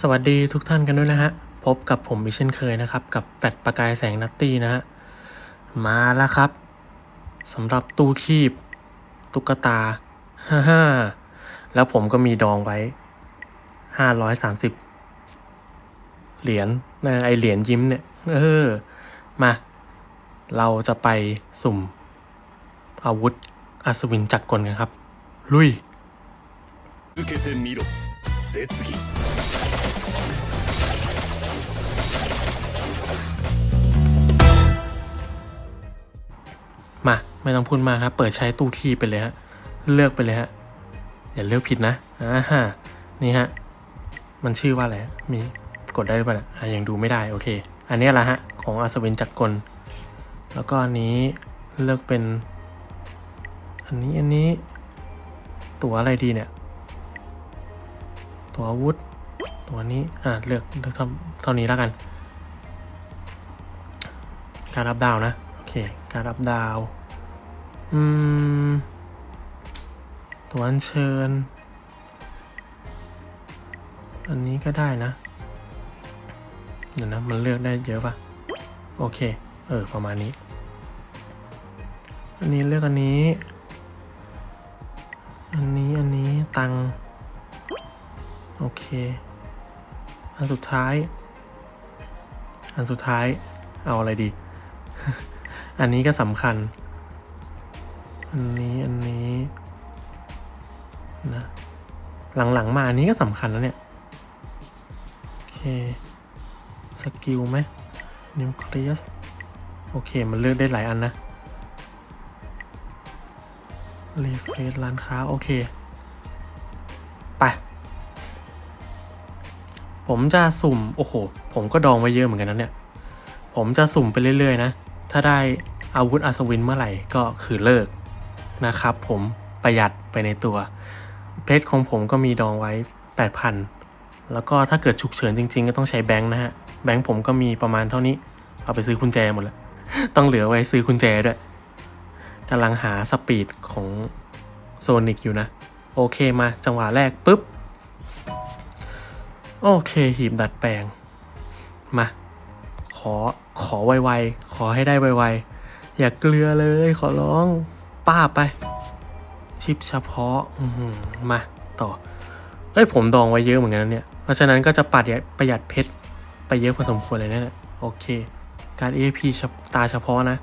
สวัสดีทุกท่านกันด้วยนะฮะ พบกับผมอีกเช่นเคยนะครับ กับแฟดประกายแสงนัตตี้นะฮะ มาแล้วครับสำหรับตู้คีบ ตุ๊กตาฮ่าฮ่าแล้วผมก็มีดองไว้ห้าร้อยสามสิบเหรียญนะไอเหรียญยิ้มเนี่ย เออ มา เราจะไปสุ่ม อาวุธอัศวินจักรกลกันครับ ลุย 受けてみろ 絶技มา ไม่ต้องพูดมากครับ เปิดใช้ตู้คีบไปเลยฮะ เลือกไปเลยฮะ อย่าเลือกผิดนะอ่าฮะนี่ฮะ มันชื่อว่าอะไรมีกดได้หรือเปล่าอะยังดูไม่ได้ โอเค อันนี้แหละฮะ ของอัศวินจักรกล แล้วก็อันนี้เลือกเป็น อันนี้อันนี้ ตัวอะไรดีเนี่ย ตัวอาวุธ ตัวนี้ อ่าเลือกเลือกท่าเท่านี้แล้วกัน การรับดาวนะ โอเค การรับดาวอืม ตัวอัญเชิญ อันนี้ก็ได้นะ เดี๋ยวนะ มันเลือกได้เยอะปะโอเค เออ ประมาณนี้ อันนี้เลือกอันนี้ อันนี้ อันนี้ ตัง โอเค อันสุดท้าย อันสุดท้าย เอาอะไรดี อันนี้ก็สำคัญ อันนี้ อันนี้นะ หลังๆมาอันนี้ก็สำคัญแล้วเนี่ย โอเค สกิลไหมนิวเคลียส โอเค มันเลือกได้หลายอันนะรีเฟรชร้านค้า โอเค ผมจะสุ่มโอ้โห ผมก็ดองไว้เยอะเหมือนกันนะเนี่ย ผมจะสุ่มไปเรื่อยๆนะ ถ้าได้อาวุธอัศวินเมื่อไหร่ก็คือเลิกนะครับ ผมประหยัดไปในตัว เพชรของผมก็มีดองไว้ 8,000 แล้วก็ถ้าเกิดฉุกเฉินจริง ๆ ก็ต้องใช้แบงค์นะฮะ แบงค์ผมก็มีประมาณเท่านี้ เอาไปซื้อกุญแจหมดแล้ว ต้องเหลือไว้ซื้อกุญแจด้วยกำลังหาสปีดของโซนิกอยู่นะ โอเคมาจังหวะแรกปุ๊บ โอเคหีบดัดแปลง มา ขอขอไวๆ ขอให้ได้ไวๆ อย่าเกลือเลยขอร้อง ป้าไป ชิปเฉพาะมาต่อ เอ้ย ผมดองไว้เยอะเหมือนกันนะเนี่ย เพราะฉะนั้นก็จะปัดประหยัดเพชรไปเยอะพอสมควรเลยนะเนี่ยโอเค การ AP เฉพตาเฉพาะนะ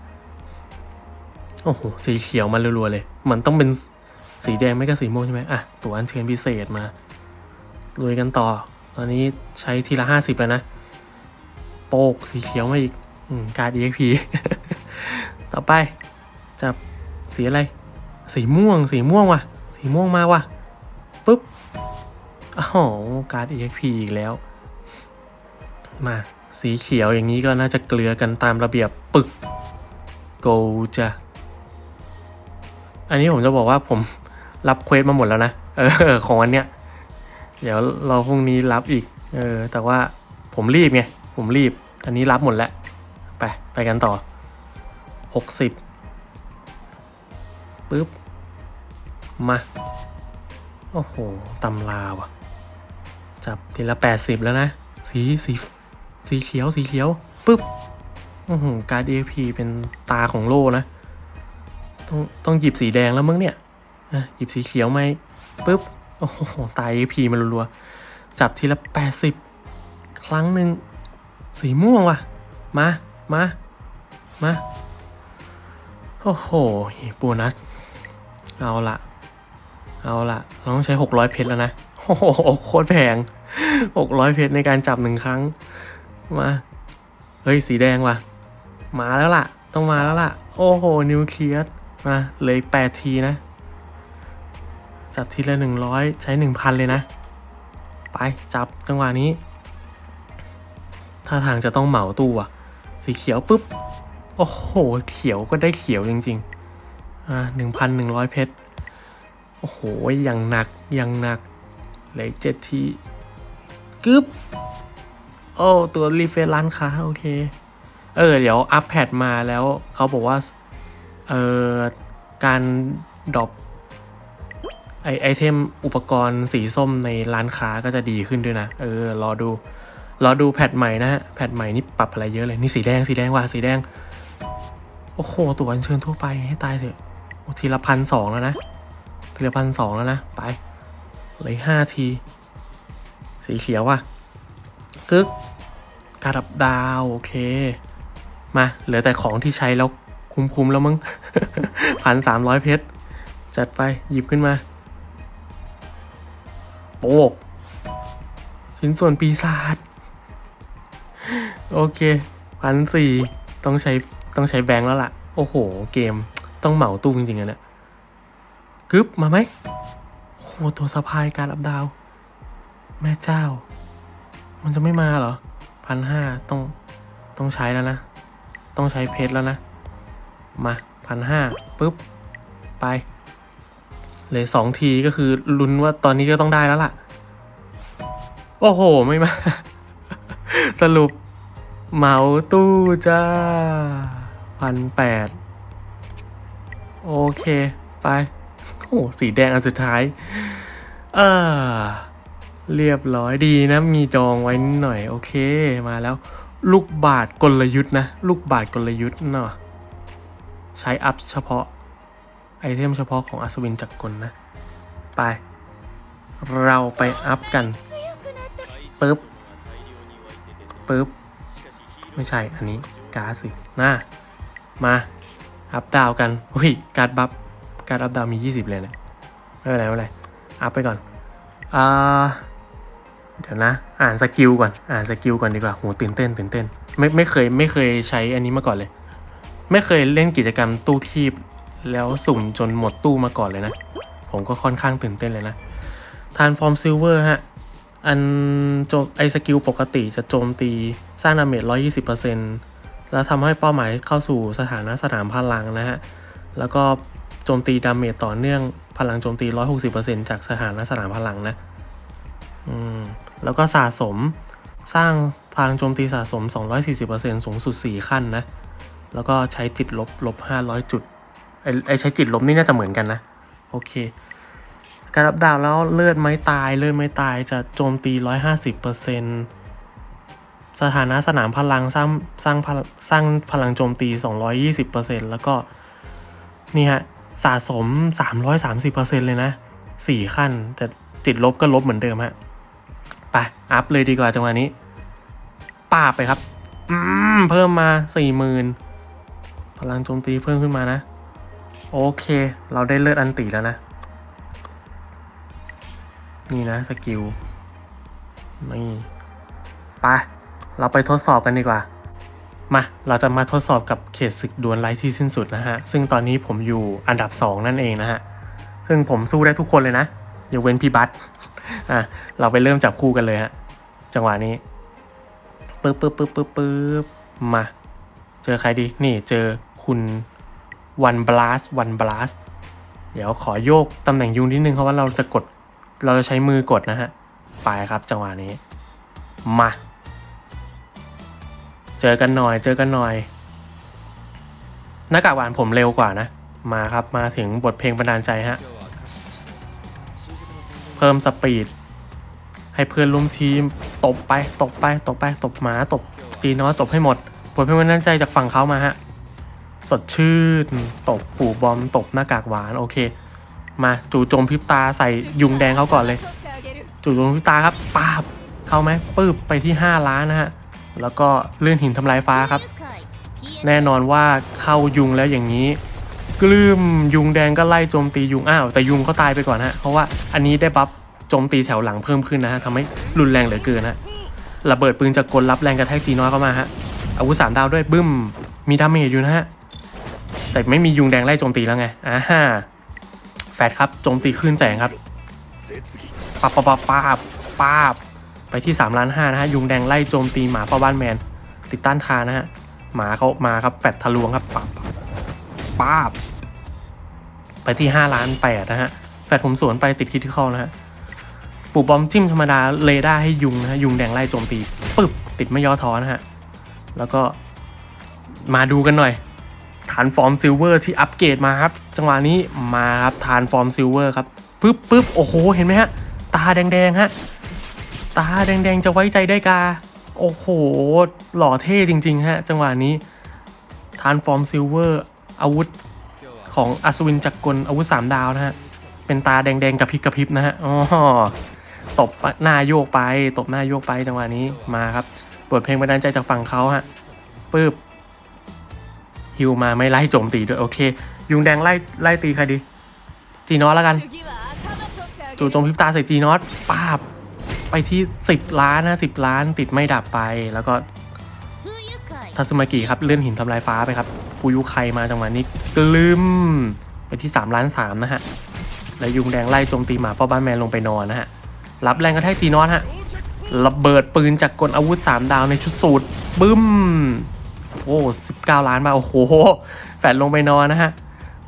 โอ้โห สีเขียวมารัวๆเลย มันต้องเป็นสีแดงไม่ก็สีม่วงใช่ไหมอะ ตัวอันเชิญพิเศษมาลุยกันต่อ ตอนนี้ใช้ทีละห้าสิบแล้วนะ โปกสีเขียวมาอีกอการ EXP ต่อไป จับสีอะไร สีม่วง สีม่วงว่ะ สีม่วงมาว่ะปุ๊บอ๋อการ EXP อีกแล้ว มาสีเขียวอย่างนี้ก็น่าจะเกลือกันตามระเบียบปึกโกจะอันนี้ผมจะบอกว่าผมรับเควสมาหมดแล้วนะ เออ ของอันเนี้ย เดี๋ยวเราพรุ่งนี้รับอีก เออ แต่ว่าผมรีบไง ผมรีบ อันนี้รับหมดแล้ว ไป ไปกันต่อ หกสิบปึ๊บ มา โอ้โห ตำราว่ะจับทีละแปดสิบแล้วนะ สีสีสีเขียวสีเขียวปึ๊บอือหือการ์ด EXP เป็นตาของโลนะ ต้องต้องหยิบสีแดงแล้วมั้งเนี่ยหยิบสีเขียวไหมปึ๊บ อ้โห ตาย EXP มารัวๆ จับทีละแปดสิบครั้งหนึ่งสีม่วงว่ะ มา มา มา โอ้โหโบนัส เอาละเอาละเราต้องใช้หกร้อยเพชรแล้วนะ โอ้โห โคตรแพงหกร้อยเพชรในการจับหนึ่งครั้ง มา เฮ้ย สีแดงว่ะ มาแล้วล่ะ ต้องมาแล้วล่ะ โอ้โห นิวเคลียสมา เลยแปดทีนะ จับทีละหนึ่งร้อยใช้หนึ่งพันเลยนะ ไปจับจังหวะนี้ท่าทางจะต้องเหมาตู้อะสีเขียวปุ๊บ โอ้โห เขียวก็ได้เขียวจริงๆ อ่าหนึ่งพันหนึ่งร้อยเพชร โอ้โห อย่างหนัก อย่างหนัก เหลยเจ็ดทีกึ๊บ โอ้ ตัวรีเฟรร้านค้า โอเค เออ เดี๋ยวอัปแพดมาแล้วเขาบอกว่า เออการดรอป ไอไอเทมอุปกรณ์สีส้มในร้านค้าก็จะดีขึ้นด้วยนะ เออ รอดู รอดูแพทใหม่นะฮะ แพทใหม่นี่ปรับอะไรเยอะเลย นี่สีแดง สีแดงว่ะ สีแดง โอ้โห ตัวอัญเชิญทั่วไปให้ตายเถอะทีละพันสองแล้วนะ ทีละพันสองแล้วนะ ไป เลยห้าที สีเขียวว่ะ กึกกระดับดาว โอเค มา เหลือแต่ของที่ใช้แล้วคุ้มๆแล้วมึงพันสามร้อยเพชร จัดไป หยิบขึ้นมา โปกชิ้นส่วนปีศาจโอเคพันสี่ต้องใช้ต้องใช้แบงค์แล้วล่ะ โอ้โห เกมต้องเหมาตู้จริงๆอะเนี่ยกึบมาไหมโอ้โหตัวสะพายการอับดาว แม่เจ้า มันจะไม่มาเหรอพันห้าต้องต้องใช้แล้วนะ ต้องใช้เพชรแล้วนะ มาพันห้าปุ๊บ ไป เลยสองทีก็คือลุ้นว่าตอนนี้ก็ต้องได้แล้วล่ะ โอ้โห ไม่มา สรุปเหมาตู้จ้าพันแปดโอเค ไป โอ้สีแดงอันสุดท้าย เออเรียบร้อยดีนะ มีดองไว้หน่อย โอเคมาแล้ว ลูกบาทกลยุทธ์นะ ลูกบาทกลยุทธ์เนาะใช้อัพเฉพาะ ไอเทมเฉพาะของอัศวินจักรกลนะ ไป เราไปอัพกันปึ๊บปึ๊บ ไม่ใช่อันนี้การ์ดสิน่ามา อัพดาวกันอุ้ยการ์ดบัฟการ์ดอัพดาวมี 20 เลยนะไม่เป็นไรไม่เป็นไรอัพไปก่อนอ่าเดี๋ยวนะ อ่านสกิลก่อน อ่านสกิลก่อนดีกว่าโหตื่นเต้นตื่นเต้น ไม่ไม่เคยไม่เคยใช้อันนี้มาก่อนเลย ไม่เคยเล่นกิจกรรมตู้คีบ แล้วสุ่มจนหมดตู้มาก่อนเลยนะ ผมก็ค่อนข้างตื่นเต้นเลยนะทานฟอร์มซิลเวอร์ฮะ อันโจไอสกิลปกติจะโจมตีสร้างดาเมจ120%แล้วทำให้เป้าหมายเข้าสู่สถานะสนามพลังนะฮะ แล้วก็โจมตีดาเมจต่อเนื่องพลังโจมตี 160%จากสถานะสนามพลังนะอืมแล้วก็สะสมสร้างพลังโจมตีสะสม 240%สูงสุด 4 ขั้นนะ แล้วก็ใช้จิตลบลบ 500 จุด ไอไอใช้จิตลบนี่น่าจะเหมือนกันนะ โอเค การรับดาวแล้วเลือดไม้ตายเลือดไม้ตายจะโจมตี 150%สถานะสนามพลังสร้างสร้างพลสร้างพลังโจมตี 220%แล้วก็นี่ฮะสะสม 330%เลยนะ 4 ขั้น แต่ติดลบก็ลบเหมือนเดิมฮะไปอัพเลยดีกว่าจังหวะนี้ป้าไปครับ เพิ่มมา 40,000 พลังโจมตีเพิ่มขึ้นมานะ โอเค เราได้เลือดอันตีแล้วนะ นี่นะสกิล นี่ไปเราไปทดสอบกันดีกว่า มา เราจะมาทดสอบกับเขตศึกดวลไร้ที่สิ้นสุดนะฮะ ซึ่งตอนนี้ผมอยู่อันดับ 2 นั่นเองนะฮะ ซึ่งผมสู้ได้ทุกคนเลยนะยกเว้นพี่บัตอะ เราไปเริ่มจับคู่กันเลยฮะ จังหวะนี้ปึ๊บปึ๊บปึ๊บปึ๊บปึ๊บมา เจอใครดี นี่เจอคุณ วันบลัสวันบลัสเดี๋ยวขอโยกตำแหน่งยุงนิดนึงเพราะว่าเราจะกดเราจะใช้มือกดนะฮะ ไปครับจังหวะนี้ มา เจอกันหน่อยเจอกันหน่อย หน้ากากหวานผมเร็วกว่านะ มาครับมาถึงบทเพลงบันดาลใจฮะ เพิ่มสปีด ให้เพื่อนร่วมทีม ตบไปตบไปตบไปตบหมาตบตีน้อยตบให้หมดบทเพลงบันดาลใจจากฝั่งเขามาฮะ สดชื่น ตบปู่บอม ตบหน้ากากหวาน โอเค มาจู่โจมพิบตาใส่ยุงแดงเขาก่อนเลย จู่โจมพิบตาครับปาบเข้าไหมปืบไปที่ 5 ล้านนะฮะ แล้วก็เลื่อนหินทำลายฟ้าครับ แน่นอนว่าเข้ายุงแล้วอย่างนี้ กลืมยุงแดงก็ไล่โจมตียุงอ้าวแต่ยุงเขาตายไปก่อนฮะเพราะว่าอันนี้ได้บัฟโจมตีแถวหลังเพิ่มขึ้นนะฮะทำให้รุนแรงเหลือเกินฮะระเบิดปืนจากกลรับแรงกระแทกตีน้อยเข้ามาฮะอาวุธสามดาวด้วยบึ้มมีดาเมจอยู่นะฮะ แต่ไม่มียุงแดงไล่โจมตีแล้วไงอ่าฮะแฟดครับโจมตีคลื่นแสงครับป้าบป้าบป้าบป้าบป้าบไปที่3ล้านห้านะฮะยุงแดงไล่โจมตีหมาพ่อบ้านแมน ติดต้านทานนะฮะหมาเขามาครับแฟดทะลวงครับป้าบป้าบไปที่5ล้านแปดนะฮะแฟดผมสวนไปติดคิดที่ข้อนะฮะปูบอมจิ้มธรรมดาเรดาร์ให้ยุงนะฮะยุงแดงไล่โจมตีปึ๊บติดไม่ย่อท้อนะฮะแล้วก็มาดูกันหน่อย ฐานฟอร์มซิลเวอร์ที่อัปเกรดมาครับ จังหวะนี้มาครับฐานฟอร์มซิลเวอร์ครับปึ๊บปึ๊บโอ้โห เห็นไหมฮะ ตาแดงๆฮะ ตาแดงๆจะไว้ใจได้กา โอ้โห หล่อเท่จริงๆฮะ จังหวะนี้ทานฟอร์มซิลเวอร์อาวุธของอัศวินจักรกลอาวุธสามดาวนะฮะ เป็นตาแดงๆกระพริบกระพริบนะฮะอ๋อตบหน้าโยกไป ตบหน้าโยกไปจังหวะนี้มาครับบทเพลงบันดาลใจจากฝั่งเขาฮะปึ๊บ ฮิวมาไม่ไล่โจมตีด้วยโอเค ยุงแดงไล่ไล่ตีใครดี จีนอสแล้วกัน จู่โจมพิบตาใส่จีนอสป้าบ ไปที่ 10 ล้านนะ10 ล้านติดไม่ดับไปแล้วก็ทัสมากิครับเลื่อนหินทำลายฟ้าไปครับฟูยุใครมาจังหวะนี้กลืมไปที่3ล้าน3นะฮะและยุงแดงไล่โจมตีหมาเฝ้าบ้านแมนลงไปนอนนะฮะรับแรงกระแทกจีนอสฮะระเบิดปืนจากกลอาวุธ 3 ดาวในชุดสูตรบึ้ม โอ้19 ล้านมาโอ้โห แฟดลงไปนอนนะฮะ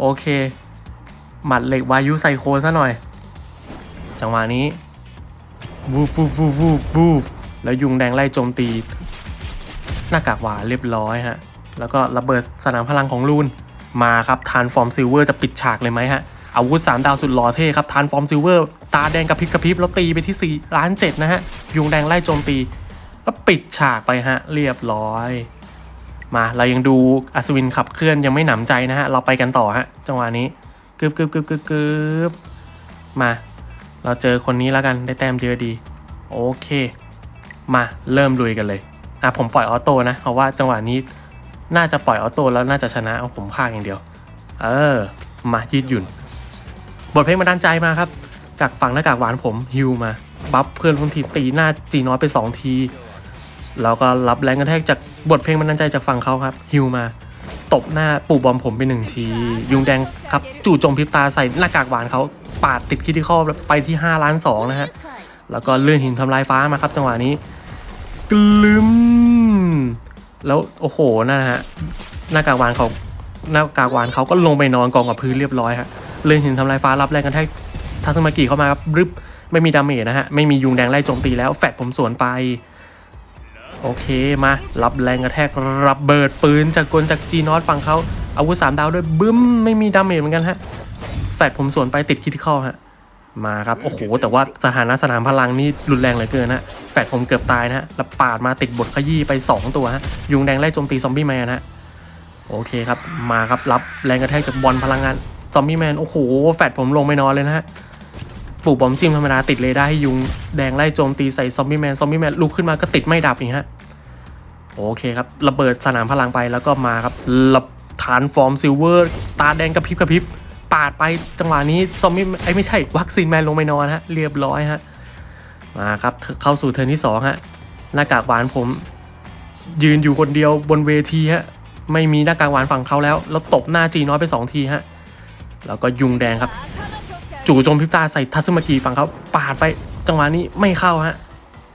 โอเค หมัดเหล็กวายุไซโคซะหน่อย จังหวะนี้วูบวูบวูบวูบวูบแล้วยุงแดงไล่โจมตี หน้ากากหวานเรียบร้อยฮะ แล้วก็ระเบิดสนามพลังของลูนมาครับทานฟอร์มซิลเวอร์จะปิดฉากเลยไหมฮะ อาวุธ 3 ดาวสุดหล่อเท่ครับทานฟอร์มซิลเวอร์ตาแดงกระพริบกระพริบแล้วตีไปที่ 4 ล้านเจ็ดนะฮะ ยุงแดงไล่โจมตี ก็ปิดฉากไปฮะ เรียบร้อย มาเรายังดูอัศวินขับเคลื่อนยังไม่หนำใจนะฮะ เราไปกันต่อฮะ จังหวะนี้กึบกึบกึบกึบกึบมา เราเจอคนนี้แล้วกันได้แต้มเยอะดี โอเค มาเริ่มลุยกันเลย อะผมปล่อยออโต้นะ เพราะว่าจังหวะนี้น่าจะปล่อยออโต้แล้วน่าจะชนะเอาผมพากอย่างเดียว เออ มายืดหยุ่น บทเพลงมาดันใจมาครับ จากฝั่งหน้ากากหวานผมฮิวมา บัฟเพื่อนคนทีตีหน้าจีน้อยไป 2 ที แล้วก็รับแรงกระแทกจากบทเพลงมันดันใจจากฝั่งเขาครับ ฮิวมา ตบหน้าปู่บอมผมไปหนึ่งที ยุงแดงครับ จู่โจมพริบตาใส่หน้ากากหวานเขาปาดติดคิดิคอไปที่ 5 ล้าน 2 นะฮะ แล้วก็เลื่อนหินทำลายฟ้ามาครับ จังหวะนี้ กลืม แล้วโอ้โหนะฮะหน้ากากหวานเขาหน้ากากหวานเขาก็ลงไปนอนกองกับพื้นเรียบร้อยฮะเลื่อนหินทำลายฟ้ารับแรงกันแทกทัศมากิเข้ามาครับรึบไม่มีดาเมจนะฮะไม่มียุงแดงไล่โจมตีแล้วแฟดผมสวนไป โอเคมา รับแรงกระแทกรับเบิดปืนจากกลจากจีนอตฝั่งเขาอาวุธสามดาวด้วยบึ้ม ไม่มีดาเมจเหมือนกันฮะ แฟดผมสวนไปติดคิดที่ข้อฮะ มาครับ โอ้โห แต่ว่าสถานะสนามพลังนี่รุนแรงเหลือเกินนะแฟดผมเกือบตายนะฮะแล้วปาดมาติดบทขยี้ไป 2 ตัวฮะ ยุงแดงไล่โจมตีซอมบี้แมนฮะ โอเคครับ มาครับ รับแรงกระแทกจากบอลพลังงานซอมบี้แมน โอ้โห แฟดผมลงไม่นอนเลยนะฮะ ปลูกบอมจิ้มธรรมดาติดเรดาร์ให้ยุงแดงไล่โจมตีใส่ซอมบี้แมนซอมบี้แมนลุกขึ้นมาก็ติดไม่ดับนี่ฮะโอเคครับระเบิดสนามพลังไปแล้วก็มาครับหลับฐานฟอร์มซิลเวอร์ตาแดงกระพริบกระพริบปาดไปจังหวะนี้ซอมบี้ไอ้ไม่ใช่วัคซีนแมนลงไปนอนฮะเรียบร้อยฮะมาครับเข้าสู่เทิร์นที่2ฮะหน้ากากหวานผม ยืนอยู่คนเดียวบนเวทีฮะไม่มีหน้ากากหวานฝั่งเขาแล้ว แล้วตบหน้าจีน้อยไป 2 ทีฮะแล้วก็ยุงแดงครับ จู่โจมพิบตาใส่ทัศมกีฝังเขาปาดไปจังหวะนี้ไม่เข้าฮะ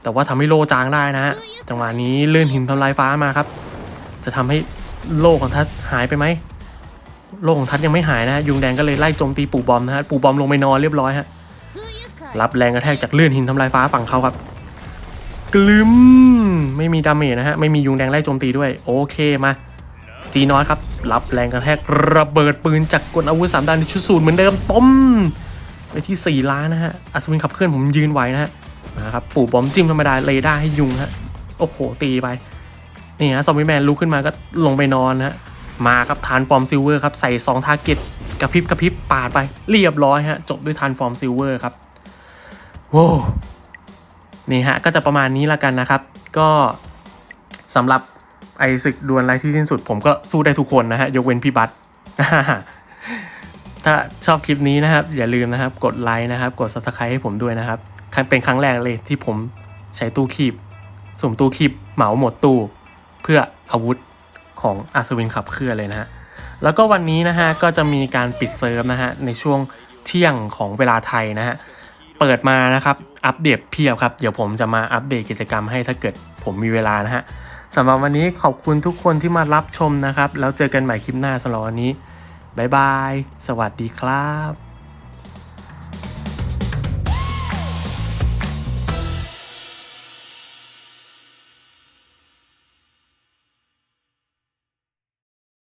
แต่ว่าทำให้โลจางได้นะฮะจังหวะนี้เลื่อนหินทำลายฟ้ามาครับ จะทำให้โลของทัศหายไปไหมโลของทัศยังไม่หายนะยุงแดงก็เลยไล่โจมตีปู่บอมนะฮะปู่บอมลงไปนอนเรียบร้อยฮะรับแรงกระแทกจากเลื่อนหินทำลายฟ้าฝั่งเขาครับกลืมไม่มีดาเมจนะฮะไม่มียุงแดงไล่โจมตีด้วย โอเคมาจีน้อยครับ รับแรงกระแทกระเบิดปืนจากกลอาวุธสามด้านในชุดสูตรเหมือนเดิมต้ม ไปที่ 4 ล้านนะฮะ อัศวินขับเคลื่อนผมยืนไหวนะฮะนะครับปู่บอมจิ้มธรรมดาเรดาร์ให้ยุงฮะ โอ้โห ตีไป นี่ฮะซอมบี้แมนลุกขึ้นมาก็ลงไปนอนนะฮะ มาครับทานฟอร์มซิลเวอร์ครับ ใส่2ทาร์เก็ตกระพริบกระพริบปาดไป เรียบร้อยฮะ จบด้วยทานฟอร์มซิลเวอร์ครับโว้วนี่ฮะ ก็จะประมาณนี้ละกันนะครับ ก็สำหรับไอศึกดวลไรที่สิ้นสุด ผมก็สู้ได้ทุกคนนะฮะ ยกเว้นพี่บัต ถ้าชอบคลิปนี้นะครับ อย่าลืมนะครับ กดไลค์นะครับ กด subscribe ให้ผมด้วยนะครับเป็นครั้งแรกเลยที่ผมใช้ตู้คีบสุ่มตู้คีบเหมาหมดตู้ เพื่ออาวุธของอัศวินขับเคลื่อนเลยนะฮะแล้วก็วันนี้นะฮะก็จะมีการปิดเซิร์ฟนะฮะในช่วงเที่ยงของเวลาไทยนะฮะเปิดมานะครับอัปเดตเพียบครับ เดี๋ยวผมจะมาอัปเดตกิจกรรมให้ถ้าเกิดผมมีเวลานะฮะสำหรับวันนี้ขอบคุณทุกคนที่มารับชมนะครับ แล้วเจอกันใหม่คลิปหน้าสำหรับวันนี้ บ๊ายบาย สวัสดีครับ